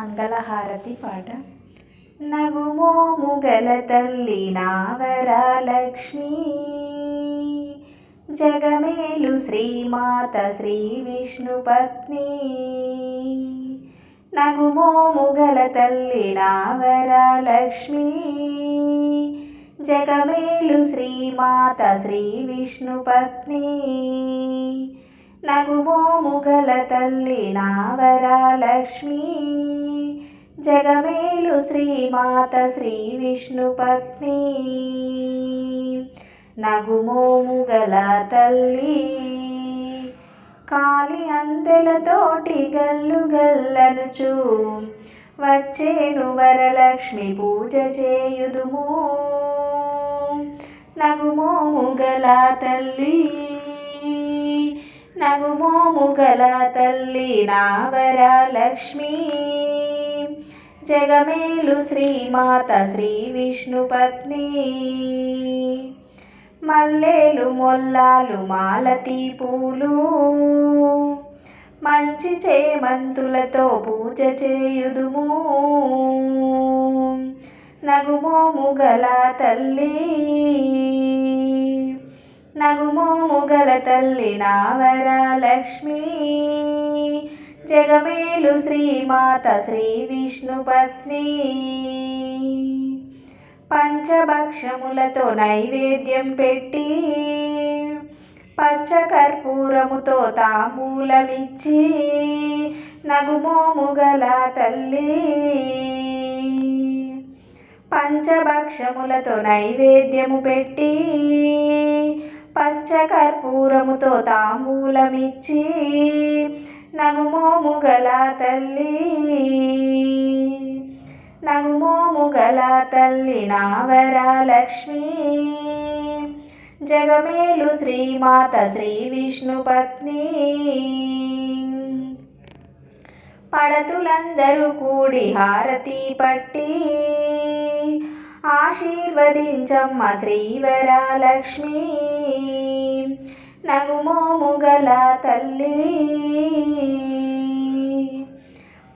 మంగళహారతి పాట. నగుమోముగల తల్లి నావరాలక్ష్మి. జగమేలు శ్రీమాత శ్రీ విష్ణుపత్ని నగుమోముగల తల్లి నావరాలక్ష్మి. జగమేలు శ్రీమాత శ్రీ విష్ణుపత్ని నగుమోముగల తల్లి నావరాలక్ష్మి. జగమేలు శ్రీమాత శ్రీ విష్ణుపత్ని నగుమోముగల తల్లి కాలి అందెలతోటి గల్లు గల్లనుచు. వచ్చేను వరలక్ష్మి పూజ చేయుదుము. నగుమోముగల తల్లి నగుమోముగల తల్లి నావరలక్ష్మి. జగమేలు శ్రీమాత శ్రీ విష్ణుపత్ని మల్లేలు మొల్లాలు మాలతీ పూలు. మంచి చేమంతులతో పూజ చేయుదుము. నగుమోముగల తల్లి. నగుమోముగల తల్లి నా వరలక్ష్మి జగమేలు శ్రీమాత శ్రీ విష్ణుపత్ని. పంచభక్షములతో నైవేద్యం పెట్టి పచ్చకర్పూరముతో తాంబూలమిచ్చి నగుమోముగల తల్లి. పంచభక్షములతో నైవేద్యము పెట్టి పచ్చకర్పూరముతో తాంబూలమిచ్చి నగుమోముగల తల్లి. నగుమోముగల తల్లి నావరాలక్ష్మి. జగమేలు శ్రీమాత శ్రీ విష్ణుపత్ని పడతులందరూ కూడి హారతి పట్టి. ఆశీర్వదించమ్మ శ్రీవరాలక్ష్మి. నగుమోముగల తల్లి.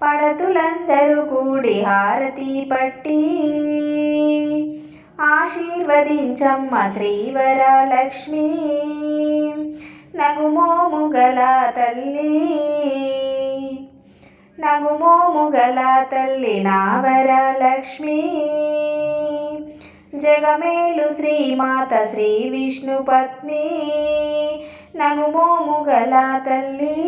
పడతులందరూ కూడి హారతి పట్టి ఆశీర్వదించమ్మ శ్రీవరాలక్ష్మి. నగుమోముగల తల్లి. నగుమోముగల తల్లి నావరలక్ష్మి. జగమేలు శ్రీమాత శ్రీ విష్ణుపత్ని నగుమోముగల తల్లి.